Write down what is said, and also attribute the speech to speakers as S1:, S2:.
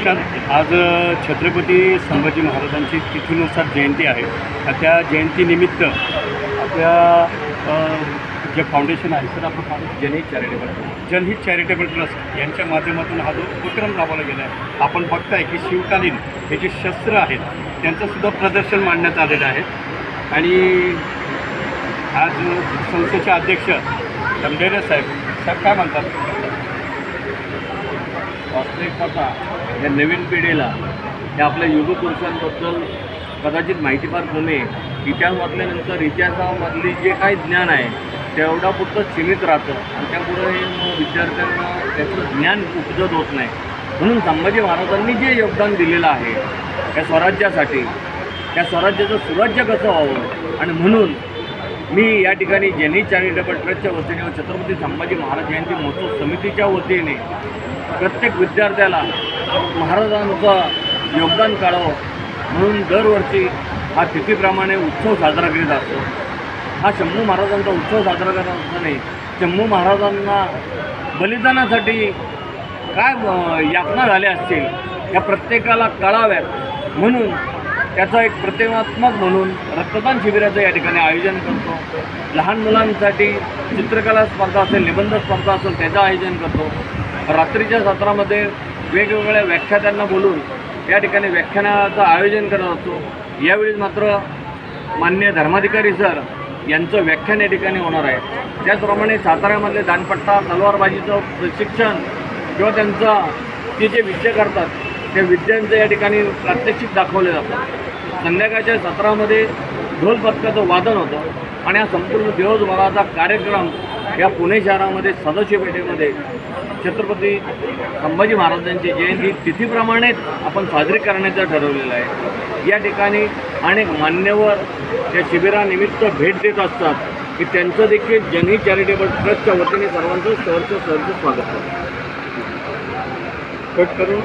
S1: नमस्कार. आज छत्रपती संभाजी महाराजांची तिथीनुसार जयंती आहे. त्या जयंतीनिमित्त आपल्या जे फाउंडेशन आहे तर आपलं फाउंडेशन जनहित चॅरिटेबल जनहित चॅरिटेबल ट्रस्ट यांच्या माध्यमातून हा जो उपक्रम राबवला गेला आहे. आपण बघताय की शिवकालीन हे जे शस्त्र आहेत त्यांचंसुद्धा प्रदर्शन मांडण्यात आलेलं आहे. आणि आज संस्थेचे अध्यक्ष दमडेरे साहेब साहेब काय म्हणतात?
S2: या नवीन पिढीला या आपल्या युगपुरुषांबद्दल कदाचित माहितीपार होणे कमी आहे. इतिहास वाचल्यानंतर इतिहासामधली जे काही ज्ञान आहे तेवढा पुरतं सीमित राहतं. आणि त्यापुढे मग विद्यार्थ्यांना त्याचं ज्ञान उपजत होत नाही. म्हणून संभाजी महाराजांनी जे योगदान दिलेलं आहे या स्वराज्यासाठी त्या स्वराज्याचं सुराज्य कसं व्हावं? आणि म्हणून मी या ठिकाणी जेनी चॅरिटेबल ट्रस्टच्या वतीने व छत्रपती संभाजी महाराज जयंती महोत्सव समितीच्या वतीने प्रत्येक विद्यार्थ्याला महाराजांचं योगदान काढावं म्हणून दरवर्षी हा तिथीप्रमाणे उत्सव साजरा करीत असतो. हा शंभू महाराजांचा उत्सव साजरा करत असताना शंभू महाराजांना बलिदानासाठी काय यातना झाल्या असतील? या प्रत्येकाला कळाव्यात. म्हणून त्याचा एक प्रतिमात्मक म्हणून रक्तदान शिबिराचं या ठिकाणी आयोजन करतो. लहान मुलांसाठी चित्रकला स्पर्धा असेल निबंध स्पर्धा असेल त्याचं आयोजन करतो. रात्रीच्या सत्रामध्ये वेगवेगळ्या व्याख्यात्यांना बोलून या ठिकाणी व्याख्यानाचं आयोजन करत असतो. यावेळी मात्र मान्य धर्माधिकारी सर यांचं व्याख्यान या ठिकाणी होणार आहे. त्याचप्रमाणे साताऱ्यामधले दानपट्टा तलवारबाजीचं प्रशिक्षण किंवा त्यांचा ते जे विद्या करतात त्या विद्यांचं या ठिकाणी प्रात्यक्षिक दाखवले जातं. संध्याकाळच्या सत्रामध्ये ढोल पथकाचं वादन होतं आणि हा संपूर्ण दिवसभराचा कार्यक्रम या पुणे शहरामध्ये सदस्य पेठेमध्ये छत्रपती संभाजी महाराजांची जयंती तिथीप्रमाणेच आपण साजरी करण्याचं ठरवलेलं आहे. या ठिकाणी अनेक मान्यवर या शिबिरानिमित्त भेट देत असतात. की त्यांचं देखील जनही चॅरिटेबल ट्रस्टच्या वतीने सर्वांचं सहर्ष सहर्ष स्वागत करतो.
S1: कट करून.